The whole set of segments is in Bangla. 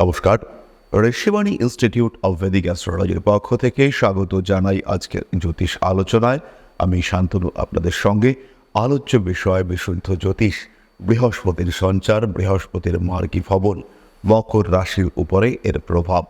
নমস্কার। ঋষিবাণী ইনস্টিটিউট অব ভেদিক অ্যাস্ট্রোলজির পক্ষ থেকে স্বাগত জানাই আজকের জ্যোতিষ আলোচনায়। আমি শান্তনু, আপনাদের সঙ্গে আলোচ্য বিষয় বিশুদ্ধ জ্যোতিষ, বৃহস্পতির সঞ্চার, বৃহস্পতির মার্গী ভবন, মকর রাশির উপরে এর প্রভাব।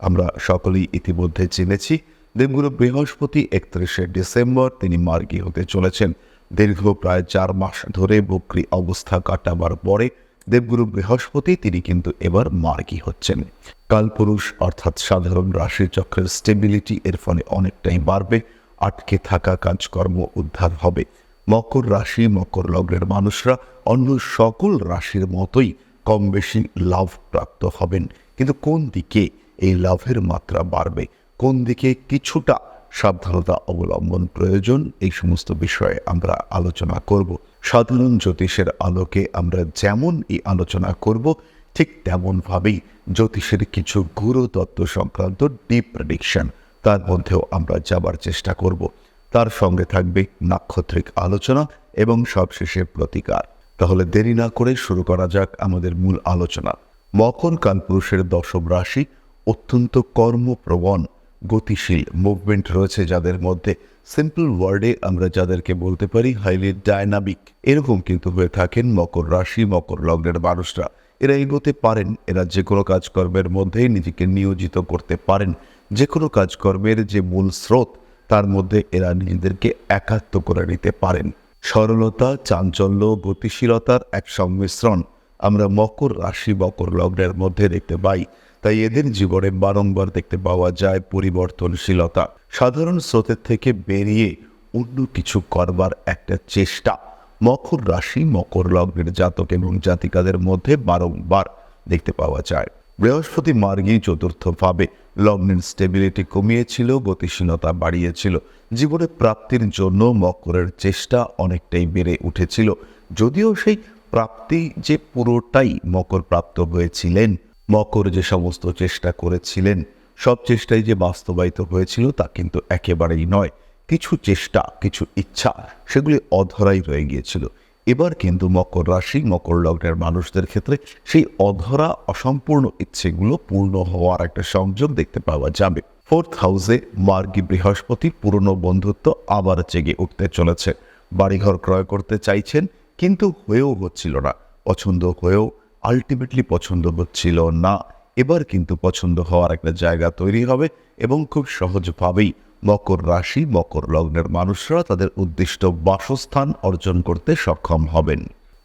আমরা সকলেই ইতিমধ্যে জেনেছি, দেবগুরু বৃহস্পতি একত্রিশে ডিসেম্বর তিনি মার্গী হতে চলেছেন। দীর্ঘ প্রায় চার মাস ধরে বক্রি অবস্থা কাটাবার পরে দেবগুরু বৃহস্পতি, তিনি কিন্তু এবার মার্গী হচ্ছেন। কালপুরুষ অর্থাৎ সাধারণ রাশি চক্রের স্টেবিলিটি এর ফলে অনেকটাই বাড়বে, আটকে থাকা কাজকর্ম উদ্ধার হবে। মকর রাশি, মকর লগ্নের মানুষরা অন্য সকল রাশির মতোই কম বেশি লাভ প্রাপ্ত হবেন। কিন্তু কোন দিকে এই লাভের মাত্রা বাড়বে? কোন দিকে কিছুটা সাবধানতা অবলম্বন প্রয়োজন। এই সমস্ত বিষয়ে আমরা আলোচনা করব। সাধারণ জ্যোতিষের আলোকে আমরা যেমন এই আলোচনা করব, ঠিক তেমনভাবেই জ্যোতিষের কিছু গুরু তত্ত্ব সংক্রান্ত ডিপ প্রেডিকশন তার মধ্যেও আমরা যাবার চেষ্টা করব। তার সঙ্গে থাকবে নাক্ষত্রিক আলোচনা এবং সবশেষে প্রতিকার। তাহলে দেরি না করে শুরু করা যাক আমাদের মূল আলোচনা। মকর কালপুরুষের দশম রাশি অত্যন্ত কর্মপ্রবণ। গতিশীল মুভমেন্ট রয়েছে যাদের মধ্যে সিম্পল ওয়ার্ডে আমরা যাদেরকে বলতে পারি হাইলি ডায়নামিক এরকম কিন্তু হয়ে থাকেন মকর রাশি, মকর লগ্নের মানুষরা। এরা এগোতে পারেন, এরা যে কোনো কাজকর্মের মধ্যেই নিজেকে নিয়োজিত করতে পারেন। যে কোনো কাজকর্মের যে মূল স্রোত, তার মধ্যে এরা নিজেদেরকে একাত্ম করে নিতে পারেন। সরলতা, চাঞ্চল্য, গতিশীলতার এক সংমিশ্রণ আমরা মকর রাশি, মকর লগ্নের মধ্যে দেখতে পাই। তাই এদের জীবনে বারংবার দেখতে পাওয়া যায় পরিবর্তনশীলতা। সাধারণ স্রোতের থেকে বেরিয়ে অন্য কিছু করবার একটা চেষ্টা। মকর রাশি মকর লগ্নের জাতক এবং জাতিকাদের মধ্যে বারংবার দেখতে পাওয়া যায়। বৃহস্পতি মার্গী চতুর্থভাবে লগ্নের স্টেবিলিটি কমিয়েছিল, গতিশীলতা বাড়িয়েছিল। জীবনে প্রাপ্তির জন্য মকরের চেষ্টা অনেকটাই বেড়ে উঠেছিল। যদিও সেই প্রাপ্তি যে পুরোটাই মকর প্রাপ্ত হয়েছিলেন মকর যে সমস্ত চেষ্টা করেছিলেন, সব চেষ্টাই যে বাস্তবায়িত হয়েছিল তা কিন্তু একেবারেই নয়। কিছু চেষ্টা, কিছু ইচ্ছা, সেগুলি অধরাই রয়ে গিয়েছিল। এবার কিন্তু মকর রাশি, মকর লগ্নের মানুষদের ক্ষেত্রে সেই অধরা, অসম্পূর্ণ ইচ্ছেগুলো পূর্ণ হওয়ার একটা সংযোগ দেখতে পাওয়া যাবে। ফোর্থ হাউসে মার্গী বৃহস্পতি পুরনো বন্ধুত্ব আবার জেগে উঠতে চলেছে। বাড়িঘর ক্রয় করতে চাইছেন, কিন্তু হয়েও হচ্ছিল না। পছন্দ হয়েও আলটিমেটলি পছন্দ হচ্ছিল না। এবার কিন্তু পছন্দ হওয়ার একটা জায়গা তৈরি হবে এবং খুব সহজভাবেই মকর রাশি, মকর লগ্নের মানুষরা তাদের উদ্দিষ্ট বাসস্থান অর্জন করতে সক্ষম হবেন।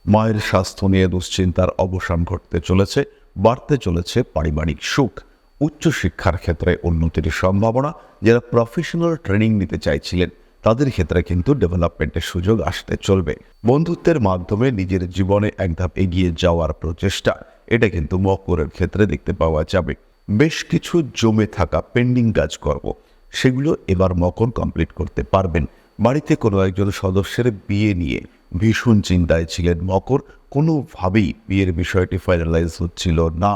মায়ের স্বাস্থ্য নিয়ে দুশ্চিন্তার অবসান ঘটতে চলেছে, বাড়তে চলেছে পারিবারিক সুখ। উচ্চশিক্ষার ক্ষেত্রে উন্নতির সম্ভাবনা, যারা প্রফেশনাল ট্রেনিং নিতে চাইছিলেন তাদের ক্ষেত্রে কিন্তু ডেভেলপমেন্টের সুযোগ আসতে চলবে। বন্ধুত্বের মাধ্যমে নিজের জীবনে এক ধাপ এগিয়ে যাওয়ার প্রচেষ্টা, এটা কিন্তু মকরের ক্ষেত্রে দেখতে পাওয়া যাবে। বেশ কিছু জমে থাকা পেন্ডিং কাজকর্ম সেগুলো এবার মকর কমপ্লিট করতে পারবেন। বাড়িতে কোনো একজন সদস্যের বিয়ে নিয়ে ভীষণ চিন্তায় ছিলেন মকর, কোনোভাবেই বিয়ের বিষয়টি ফাইনালাইজ হচ্ছিল না,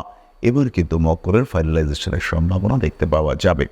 এবার কিন্তু মকরের ফাইনালাইজেশনের সম্ভাবনা দেখতে পাওয়া যাবে।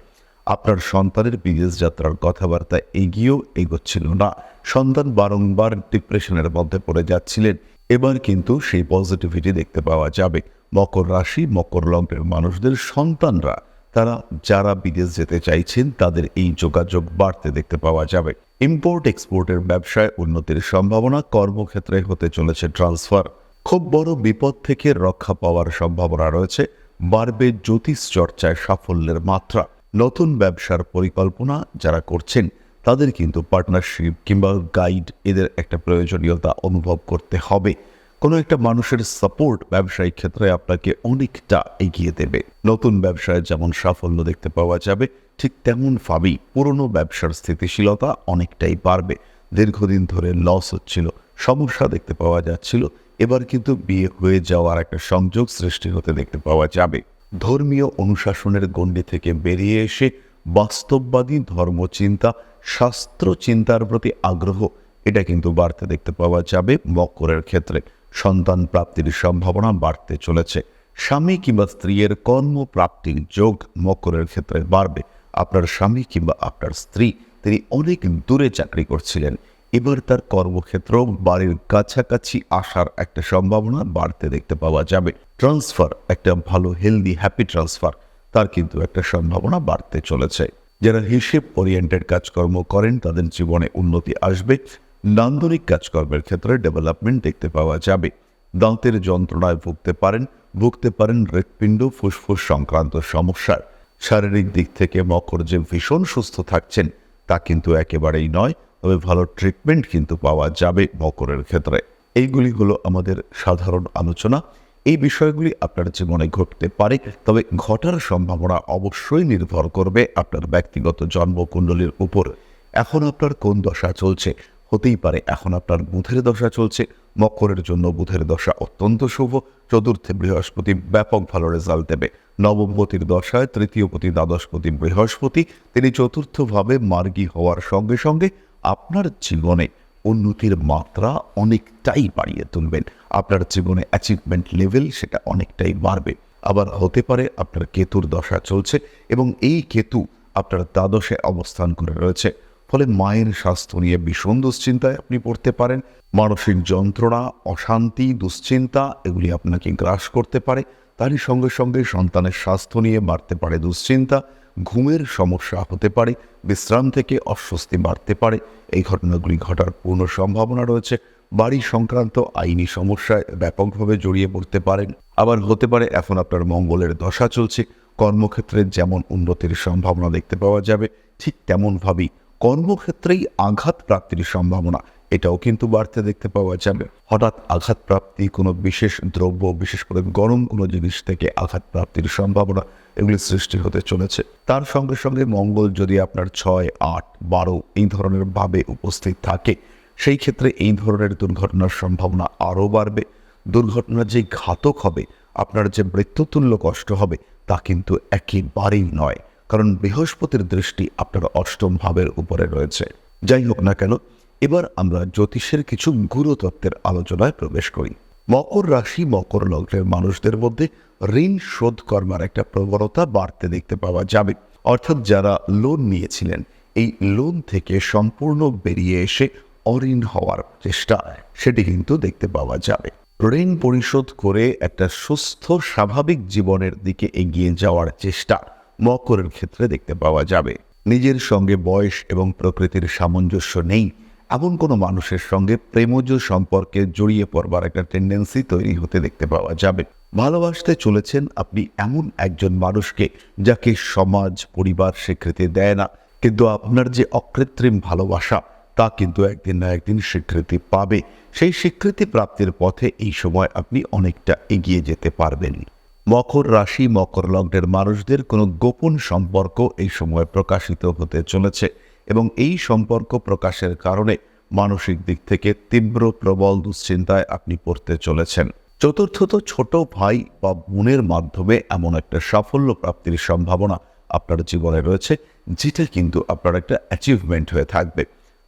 আপনার সন্তানের বিদেশ যাত্রার কথাবার্তা এগিয়েও এগোচ্ছিল না। সন্তান বারংবার ডিপ্রেশনের মধ্যে পড়ে যাচ্ছিলেন। এবার কিন্তু সেই পজিটিভিটি দেখতে পাওয়া যাবে। মকর রাশি, মকর লগ্নের মানুষদের সন্তানরা, তারা যারা বিদেশ যেতে চাইছেন, তাদের এই যোগাযোগ বাড়তে দেখতে পাওয়া যাবে। ইম্পোর্ট এক্সপোর্টের ব্যবসায় উন্নতির সম্ভাবনা কর্মক্ষেত্রে হতে চলেছে ট্রান্সফার খুব বড় বিপদ থেকে রক্ষা পাওয়ার সম্ভাবনা রয়েছে। বাড়বে জ্যোতিষ চর্চায় সাফল্যের মাত্রা। নতুন ব্যবসার পরিকল্পনা যারা করছেন, তাদের কিন্তু পার্টনারশিপ কিংবা গাইড এদের একটা প্রয়োজনীয়তা অনুভব করতে হবে। কোনো একটা মানুষের সাপোর্ট ব্যবসায়িক ক্ষেত্রে আপনাকে অনেকটা এগিয়ে দেবে। নতুন ব্যবসায় যেমন সাফল্য দেখতে পাওয়া যাবে, ঠিক তেমনভাবেই পুরনো ব্যবসার স্থিতিশীলতা অনেকটাই বাড়বে। দীর্ঘদিন ধরে লস হচ্ছিল, সমস্যা দেখতে পাওয়া যাচ্ছিল, এবার কিন্তু বিয়ে হয়ে যাওয়ার একটা সংযোগ সৃষ্টি হতে দেখতে পাওয়া যাবে। ধর্মীয় অনুশাসনের গণ্ডি থেকে বেরিয়ে এসে বাস্তববাদী ধর্মচিন্তা, শাস্ত্র চিন্তার প্রতি আগ্রহ, এটা কিন্তু বাড়তে দেখতে পাওয়া যাবে মকরের ক্ষেত্রে। সন্তান প্রাপ্তির সম্ভাবনা বাড়তে চলেছে। স্বামী কিংবা স্ত্রীর কর্মপ্রাপ্তির যোগ মকরের ক্ষেত্রে বাড়বে। আপনার স্বামী কিংবা আপনার স্ত্রী, তিনি অনেক দূরে চাকরি করছিলেন। এবার তার কর্মক্ষেত্র বাড়ির কাছাকাছি আসার একটা সম্ভাবনা বাড়তে দেখতে পাওয়া যাবে। ট্রান্সফার একটা ভালো হেলদি হ্যাপি ট্রান্সফার তার কিন্তু একটা সম্ভাবনা বাড়তে চলেছে। যারা হিসেব ওরিয়েন্টেড কাজকর্ম করেন, তাদের জীবনে উন্নতি আসবে। নান্দনিক কাজকর্মের ক্ষেত্রে ডেভেলপমেন্ট দেখতে পাওয়া যাবে। দাঁতের যন্ত্রণায় ভুগতে পারেন ভুগতে পারেন হৃৎপিণ্ড, ফুসফুস সংক্রান্ত সমস্যার। শারীরিক দিক থেকে মকর যে ভীষণ সুস্থ থাকছেন, তা কিন্তু একেবারেই নয়, তবে ভালো ট্রিটমেন্ট কিন্তু পাওয়া যাবে মকরের ক্ষেত্রে। এইগুলি হলো আমাদের সাধারণ আলোচনা। এই বিষয়গুলি আপনার জীবনে ঘটতে পারে, তবে ঘটার সম্ভাবনা অবশ্যই নির্ভর করবে আপনার ব্যক্তিগত জন্মকুণ্ডলীর উপর। এখন আপনার কোন দশা চলছে? হতেই পারে এখন আপনার বুধের দশা চলছে, মকরের জন্য বুধের দশা অত্যন্ত শুভ, চতুর্থে বৃহস্পতি ব্যাপক ভালো রেজাল্ট দেবে। নবমপতির দশায় তৃতীয়পতি দ্বাদশপতি বৃহস্পতি, তিনি চতুর্থভাবে মার্গী হওয়ার সঙ্গে সঙ্গে আপনার জীবনে উন্নতির মাত্রা অনেকটাই বাড়িয়ে তুলবেন। আপনার জীবনে অ্যাচিভমেন্ট লেভেল সেটা অনেকটাই বাড়বে। আবার হতে পারে আপনার কেতুর দশা চলছে এবং এই কেতু আপনার দ্বাদশে অবস্থান করে রয়েছে। ফলে মায়ের স্বাস্থ্য নিয়ে ভীষণ দুশ্চিন্তায় আপনি পড়তে পারেন। মানসিক যন্ত্রণা, অশান্তি, দুশ্চিন্তা এগুলি আপনাকে গ্রাস করতে পারে। তারই সঙ্গে সঙ্গে সন্তানের স্বাস্থ্য নিয়ে বাড়তে পারে দুশ্চিন্তা। ঘুমের সমস্যা হতে পারে, বিশ্রাম থেকে অস্বস্তি বাড়তে পারে। এই ঘটনাগুলি ঘটার পূর্ণ সম্ভাবনা রয়েছে। বাড়ি সংক্রান্ত আইনি সমস্যায় ব্যাপকভাবে জড়িয়ে পড়তে পারেন। আবার হতে পারে, এখন আপনার মঙ্গলের দশা চলছে। কর্মক্ষেত্রে যেমন উন্নতির সম্ভাবনা দেখতে পাওয়া যাবে, ঠিক তেমনভাবেই কর্মক্ষেত্রেই আঘাত প্রাপ্তির সম্ভাবনা এটাও কিন্তু বাড়তে দেখতে পাওয়া যাবে। হঠাৎ আঘাত প্রাপ্তি কোনো বিশেষ দ্রব্য, বিশেষ করে গরম কোনো জিনিস থেকে আঘাত প্রাপ্তির সম্ভাবনা এগুলি সৃষ্টি হতে চলেছে। তার সঙ্গে সঙ্গে মঙ্গল যদি আপনার ছয়, আট, বারো এই ধরনের ভাবে উপস্থিত থাকে, সেই ক্ষেত্রে এই ধরনের দুর্ঘটনার সম্ভাবনা আরও বাড়বে। দুর্ঘটনা যে ঘাতক হবে, আপনার যে মৃত্যুতুল্য কষ্ট হবে, তা কিন্তু একেবারেই নয়। কারণ বৃহস্পতির দৃষ্টি আপনার অষ্টম ভাবের উপরে রয়েছে। যাই হোক না কেন এবার আমরা জ্যোতিষের কিছু গুরুতত্ত্বের আলোচনায় প্রবেশ করি। মকর রাশি মকর লগ্নের মানুষদের মধ্যে ঋণ শোধ করবার একটা প্রবণতা বাড়তে দেখতে পাওয়া যাবে। অর্থাৎ যারা লোন নিয়েছিলেন, এই লোন থেকে সম্পূর্ণ বেরিয়ে এসে অঋণ হওয়ার চেষ্টা, সেটি কিন্তু দেখতে পাওয়া যাবে। ঋণ পরিশোধ করে একটা সুস্থ, স্বাভাবিক জীবনের দিকে এগিয়ে যাওয়ার চেষ্টা মকরের ক্ষেত্রে দেখতে পাওয়া যাবে। নিজের সঙ্গে বয়স এবং প্রকৃতির সামঞ্জস্য নেই এমন কোনো মানুষের সঙ্গে প্রেমজ সম্পর্কে জড়িয়ে পড়বার একটা টেন্ডেন্সি তৈরি হতে দেখতে পাওয়া যাবে। ভালোবাসতে চলেছেন আপনি এমন একজন মানুষকে যাকে সমাজ, পরিবার স্বীকৃতি দেয় না। কিন্তু আপনার যে অকৃত্রিম ভালোবাসা, তা কিন্তু একদিন না একদিন স্বীকৃতি পাবে। সেই স্বীকৃতি প্রাপ্তির পথে এই সময় আপনি অনেকটা এগিয়ে যেতে পারবেন। মকর রাশি, মকর লগ্নের মানুষদের কোনো গোপন সম্পর্ক এই সময় প্রকাশিত হতে চলেছে এবং এই সম্পর্ক প্রকাশের কারণে মানসিক দিক থেকে তীব্র প্রবল দুশ্চিন্তায় আপনি পড়তে চলেছেন। চতুর্থত ছোট ভাই বা বোনের মাধ্যমে এমন একটা সাফল্য প্রাপ্তির সম্ভাবনা আপনার জীবনে রয়েছে, যেটা কিন্তু আপনার একটা অ্যাচিভমেন্ট হয়ে থাকবে।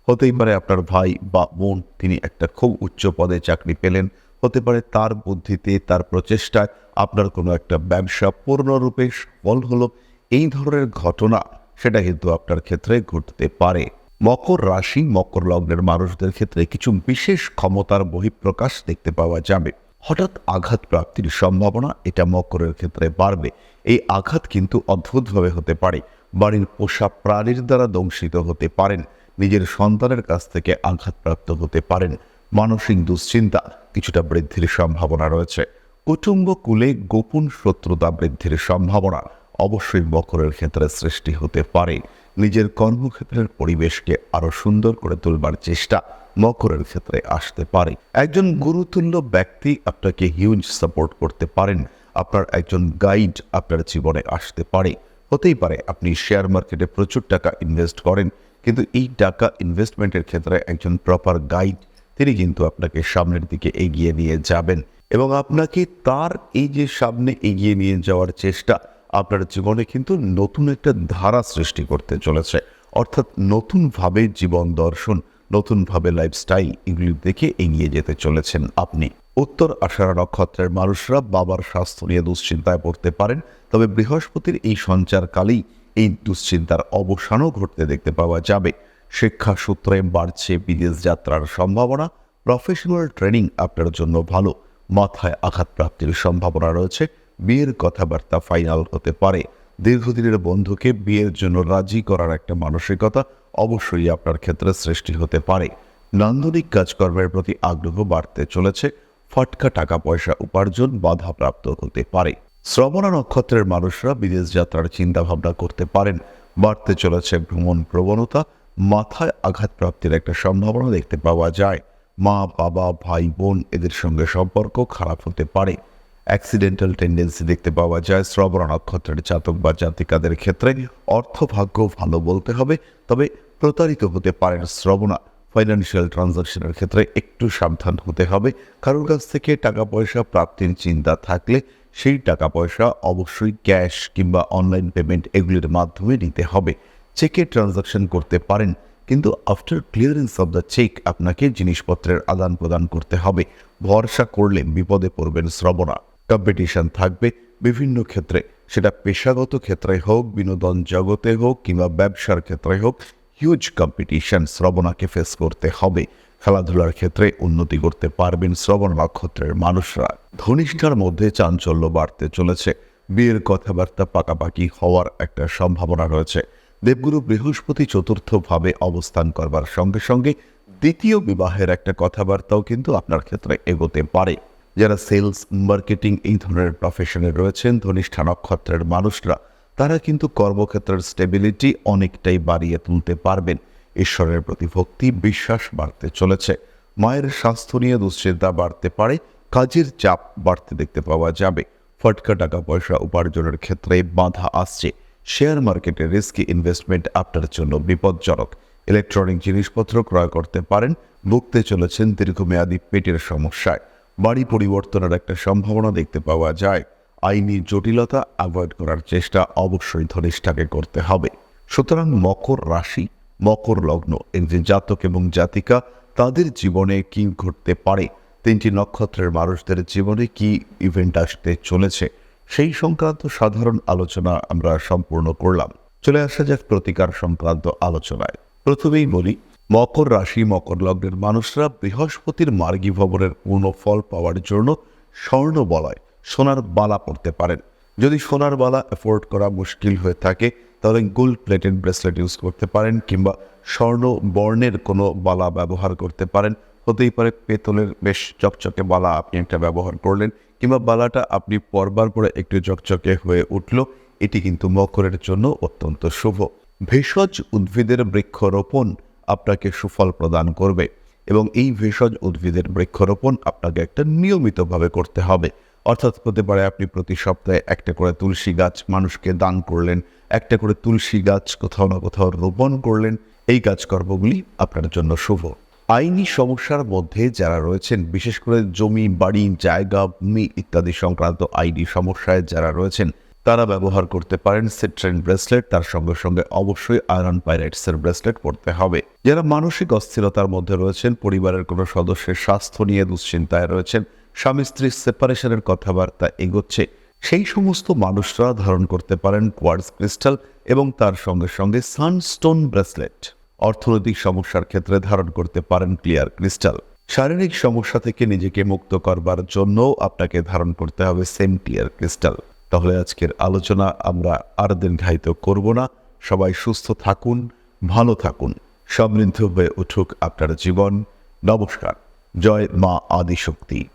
হতেই পারে আপনার ভাই বা বোন তিনি একটা খুব উচ্চ পদে চাকরি পেলেন, হতে পারে তার বুদ্ধিতে, তার প্রচেষ্টায় আপনার কোনো একটা ব্যবসা পূর্ণরূপে সফল হলো, এই ধরনের ঘটনা সেটা কিন্তু আপনার ক্ষেত্রে ঘটতে পারে। মকর রাশি, মকর লগ্নের মানুষদের ক্ষেত্রে কিছু বিশেষ ক্ষমতার বহিঃপ্রকাশ দেখতে পাওয়া যাবে। হঠাৎ আঘাত প্রাপ্তির সম্ভাবনা এটা মকরের ক্ষেত্রে বাড়বে। এই আঘাত কিন্তু অদ্ভুতভাবে হতে পারে। বাড়ির পোষা প্রাণীর দ্বারা দংশিত হতে পারেন। নিজের সন্তানের কাছ থেকে আঘাতপ্রাপ্ত হতে পারেন। মানসিক দুশ্চিন্তা কিছুটা বৃদ্ধির সম্ভাবনা রয়েছে। কুটুম্ব কুলে গোপন শত্রুতা বৃদ্ধির সম্ভাবনা অবশ্যই মকরের ক্ষেত্রে সৃষ্টি হতে পারে। নিজের কর্মক্ষেত্রের পরিবেশকে আরও সুন্দর করে তুলবার চেষ্টা মকরের ক্ষেত্রে আসতে পারে। একজন গুরুতুল্য ব্যক্তি আপনাকে হিউজ সাপোর্ট করতে পারেন। আপনার একজন গাইড আপনার জীবনে আসতে পারে। হতেই পারে আপনি শেয়ার মার্কেটে প্রচুর টাকা ইনভেস্ট করেন, কিন্তু এই টাকা ইনভেস্টমেন্টের ক্ষেত্রে একজন প্রপার গাইড তিনি কিন্তু আপনাকে সামনের দিকে এগিয়ে নিয়ে যাবেন। এবং আপনাকে তার এই যে সামনে এগিয়ে নিয়ে যাওয়ার চেষ্টা আপনার জীবনে কিন্তু নতুন একটা ধারা সৃষ্টি করতে চলেছে। অর্থাৎ নতুনভাবে জীবন দর্শন, নতুনভাবে লাইফস্টাইল এগুলি দেখে এগিয়ে যেতে চলেছেন আপনি। উত্তর আষাঢ় নক্ষত্রের মানুষরা বাবার স্বাস্থ্য নিয়ে দুশ্চিন্তায় পড়তে পারেন, তবে বৃহস্পতির এই সঞ্চারকালেই এই দুশ্চিন্তার অবসানও ঘটতে দেখতে পাওয়া যাবে। শিক্ষা সূত্রে বাড়ছে বিদেশ যাত্রার সম্ভাবনা প্রফেশনাল ট্রেনিং আপনার জন্য ভালো, মাথায় আঘাত প্রাপ্তির সম্ভাবনা রয়েছে। বিয়ের কথাবার্তা ফাইনাল হতে পারে। দীর্ঘদিনের বন্ধুকে বিয়ের জন্য রাজি করার একটা মানসিকতা অবশ্যই আপনার ক্ষেত্রে সৃষ্টি হতে পারে। নান্দনিক কাজকর্মের প্রতি আগ্রহ বাড়তে চলেছে, ফটকা টাকা পয়সা উপার্জন বাধাপ্রাপ্ত হতে পারে। শ্রবণা নক্ষত্রের মানুষরা বিদেশ যাত্রার চিন্তাভাবনা করতে পারেন। বাড়তে চলেছে ভ্রমণ প্রবণতা, মাথায় আঘাত প্রাপ্তির একটা সম্ভাবনা দেখতে পাওয়া যায়। মা, বাবা, ভাই, বোন এদের সঙ্গে সম্পর্ক খারাপ হতে পারে। অ্যাক্সিডেন্টাল টেন্ডেন্সি দেখতে পাওয়া যায়। শ্রবণ নক্ষত্রের জাতক বা জাতিকাদের ক্ষেত্রে অর্থভাগ্য ভালো বলতে হবে, তবে প্রতারিত হতে পারেন শ্রবণা ফাইন্যান্সিয়াল ট্রানজাকশনের ক্ষেত্রে একটু সাবধান হতে হবে। কারোর কাছ থেকে টাকা পয়সা প্রাপ্তির চিন্তা থাকলে সেই টাকা পয়সা অবশ্যই ক্যাশ কিংবা অনলাইন পেমেন্ট এগুলির মাধ্যমে নিতে হবে। চেকে ট্রানজাকশন করতে পারেন, কিন্তু after clearance of the cheque আপনাকে জিনিসপত্রের আদান প্রদান করতে হবে। ভরসা করলে বিপদে পড়বেন শ্রবণা। কম্পিটিশন থাকবে বিভিন্ন ক্ষেত্রে। সেটা পেশাগত ক্ষেত্রে হোক, বিনোদন জগতে হোক কিংবা ব্যবসার ক্ষেত্রে হোক হিউজ কম্পিটিশন শ্রবণাকে ফেস করতে হবে। খেলাধুলার ক্ষেত্রে উন্নতি করতে পারবেন শ্রবণ নক্ষত্রের মানুষরা। ধনিষ্ঠার মধ্যে চাঞ্চল্য বাড়তে চলেছে। বিয়ের কথাবার্তা পাকাপাকি হওয়ার একটা সম্ভাবনা রয়েছে। দেবগুরু বৃহস্পতি চতুর্থভাবে অবস্থান করবার সঙ্গে সঙ্গে দ্বিতীয় বিবাহের একটা কথাবার্তাও কিন্তু আপনার ক্ষেত্রে এগোতে পারে। যারা সেলস, মার্কেটিং এই ধরনের প্রফেশনে রয়েছেন, ধনিষ্ঠা নক্ষত্রের মানুষরা, তারা কিন্তু কর্মক্ষেত্রের স্টেবিলিটি অনেকটাই বাড়িয়ে তুলতে পারবেন। ঈশ্বরের প্রতি ভক্তি, বিশ্বাস বাড়তে চলেছে। মায়ের স্বাস্থ্য নিয়ে দুশ্চিন্তা বাড়তে পারে, কাজের চাপ বাড়তে দেখতে পাওয়া যাবে। ফটকা টাকা পয়সা উপার্জনের ক্ষেত্রে বাধা আসছে। শেয়ার মার্কেটে রিস্কি ইনভেস্টমেন্ট আপনার জন্য বিপজ্জনক। ইলেকট্রনিক জিনিসপত্র ক্রয় করতে পারেন ভুগতে চলেছেন দীর্ঘমেয়াদী পেটের সমস্যায়। বাড়ি পরিবর্তনের একটা সম্ভাবনা দেখতে পাওয়া যায়। আইনি জটিলতা অ্যাভয়েড করার চেষ্টা অবশ্যই ধনিষ্ঠাকে করতে হবে। সুতরাং মকর রাশি, মকর লগ্ন এর যে জাতক এবং জাতিকা, তাদের জীবনে কি ঘটতে পারে? তিনটি নক্ষত্রের মানুষদের জীবনে কি ইভেন্ট আসতে চলেছে? সেই সংক্রান্ত সাধারণ আলোচনা আমরা সম্পূর্ণ করলাম। চলে আসা যাক প্রতিকার সংক্রান্ত আলোচনায়। প্রথমেই বলি মকর রাশি, মকর লগ্নের মানুষরা বৃহস্পতির মার্গী ভবনের পূর্ণ ফল পাওয়ার জন্য স্বর্ণ বলয়, সোনার বালা পড়তে পারেন। যদি সোনার বালা অ্যাফোর্ড করা মুশকিল হয়ে থাকে, তাহলে গোল্ড প্লেটেড ব্রেসলেট ইউজ করতে পারেন কিংবা স্বর্ণ বর্ণের কোনো বালা ব্যবহার করতে পারেন। হতেই পারে পেতলের বেশ চকচকে বালা আপনি একটা ব্যবহার করলেন কিংবা বালাটা আপনি পরবার পরে একটু চকচকে হয়ে উঠল, এটি কিন্তু মকরের জন্য অত্যন্ত শুভ। ভেষজ উদ্ভিদের বৃক্ষরোপণ আপনাকে সুফল প্রদান করবে এবং এই ভেষজ উদ্ভিদের বৃক্ষরোপণ আপনাকে একটা নিয়মিতভাবে করতে হবে। অর্থাৎ হতে পারে আপনি প্রতি সপ্তাহে একটা করে তুলসী গাছ মানুষকে দান করলেন, একটা করে তুলসী গাছ কোথাও না কোথাও রোপণ করলেন, এই কাজকর্মগুলি আপনার জন্য শুভ। আইনি সমস্যার মধ্যে যারা রয়েছেন, বিশেষ করে জমি, বাড়ি, জায়গা, ভূমি ইত্যাদি সংক্রান্ত আইনি সমস্যায় যারা রয়েছেন তারা ব্যবহার করতে পারেন সিট্রেন ব্রেসলেট তার সঙ্গে সঙ্গে অবশ্যই আয়রন পাইরাইটসের ব্রেসলেট পরতে হবে। যারা মানসিক অস্থিরতার মধ্যে রয়েছেন, পরিবারের কোনো সদস্যের স্বাস্থ্য নিয়ে দুশ্চিন্তায় রয়েছেন, স্বামী স্ত্রীর সেপারেশনের কথাবার্তা এগোচ্ছে, সেই সমস্ত মানুষরা ধারণ করতে পারেন কোয়ার্স ক্রিস্টাল এবং তার সঙ্গে সঙ্গে সানস্টোন ব্রেসলেট অর্থনৈতিক সমস্যার ক্ষেত্রে ধারণ করতে পারেন ক্লিয়ার ক্রিস্টাল শারীরিক সমস্যা থেকে নিজেকে মুক্ত করবার জন্য আপনাকে ধারণ করতে হবে সেম ক্লিয়ার ক্রিস্টাল তাহলে আজকের আলোচনা আমরা আর দিন ঘায়িত করব না। সবাই সুস্থ থাকুন, ভালো থাকুন, সমৃদ্ধ হয়ে উঠুক আপনার জীবন। নমস্কার। জয় মা আদিশক্তি।